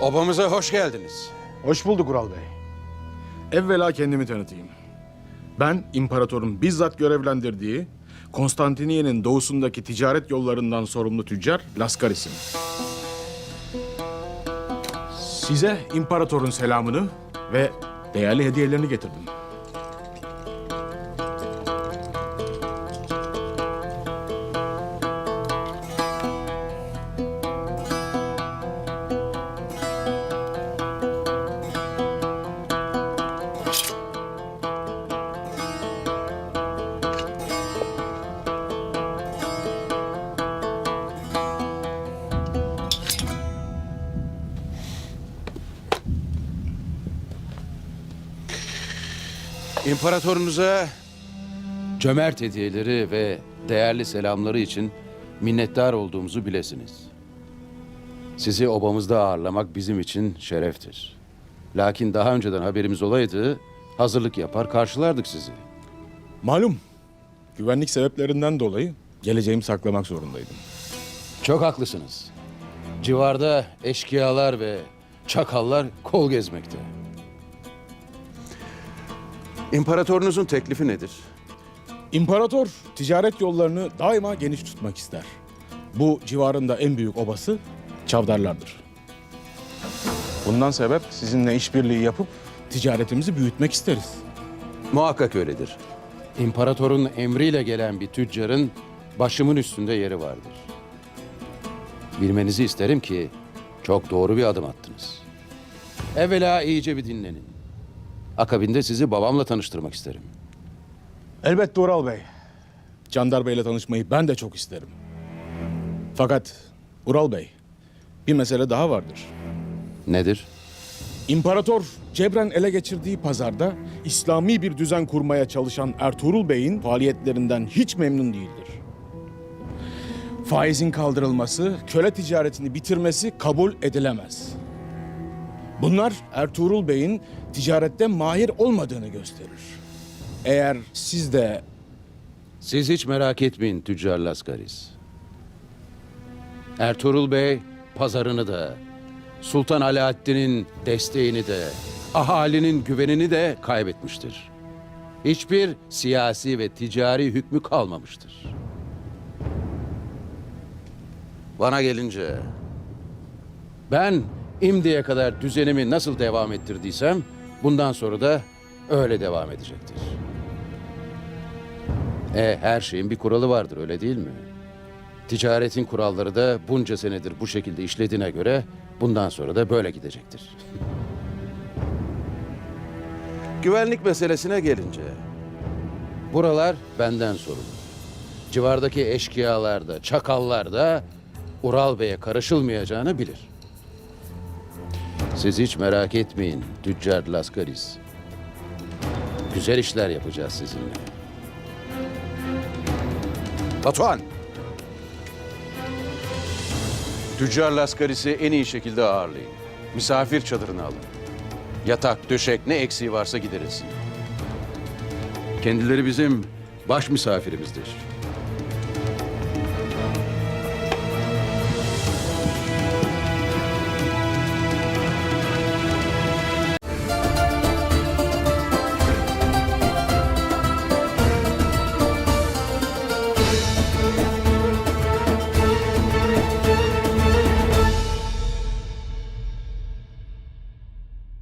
Obamıza hoş geldiniz. Hoş bulduk Ural Bey. Evvela kendimi tanıtayım. Ben imparatorun bizzat görevlendirdiği Konstantiniye'nin doğusundaki ticaret yollarından sorumlu tüccar Laskaris'im. Size imparatorun selamını ve değerli hediyelerini getirdim. İmparatorunuza cömert hediyeleri ve değerli selamları için minnettar olduğumuzu bilesiniz. Sizi obamızda ağırlamak bizim için şereftir. Lakin daha önceden haberimiz olaydı, hazırlık yapar karşılardık sizi. Malum, güvenlik sebeplerinden dolayı geleceğimi saklamak zorundaydım. Çok haklısınız. Civarda eşkıyalar ve çakallar kol gezmekte. İmparatorunuzun teklifi nedir? İmparator ticaret yollarını daima geniş tutmak ister. Bu civarında en büyük obası Çavdarlardır. Bundan sebep sizinle işbirliği yapıp ticaretimizi büyütmek isteriz. Muhakkak öyledir. İmparatorun emriyle gelen bir tüccarın başımın üstünde yeri vardır. Bilmenizi isterim ki çok doğru bir adım attınız. Evvela iyice bir dinlenin. Akabinde sizi babamla tanıştırmak isterim. Elbette Ural Bey. Candar Bey'le tanışmayı ben de çok isterim. Fakat Ural Bey, bir mesele daha vardır. Nedir? İmparator cebren ele geçirdiği pazarda İslami bir düzen kurmaya çalışan Ertuğrul Bey'in faaliyetlerinden hiç memnun değildir. Faizin kaldırılması, köle ticaretini bitirmesi kabul edilemez. Bunlar Ertuğrul Bey'in ticarette mahir olmadığını gösterir. Eğer siz de Siz hiç merak etmeyin Tüccar Laskaris. Ertuğrul Bey pazarını da, Sultan Alaaddin'in desteğini de, ahalinin güvenini de kaybetmiştir. Hiçbir siyasi ve ticari hükmü kalmamıştır. Bana gelince, ben imdiye kadar düzenimi nasıl devam ettirdiysem, bundan sonra da öyle devam edecektir. E her şeyin bir kuralı vardır öyle değil mi? Ticaretin kuralları da bunca senedir bu şekilde işlediğine göre bundan sonra da böyle gidecektir. Güvenlik meselesine gelince buralar benden sorulur. Civardaki eşkıyalar da, çakallar da Ural Bey'e karışılmayacağını bilir. Siz hiç merak etmeyin Tüccar Laskaris. Güzel işler yapacağız sizinle. Batuhan. Tüccar Laskaris'i en iyi şekilde ağırlayın. Misafir çadırına alın. Yatak, döşek ne eksiği varsa giderilsin. Kendileri bizim baş misafirimizdir.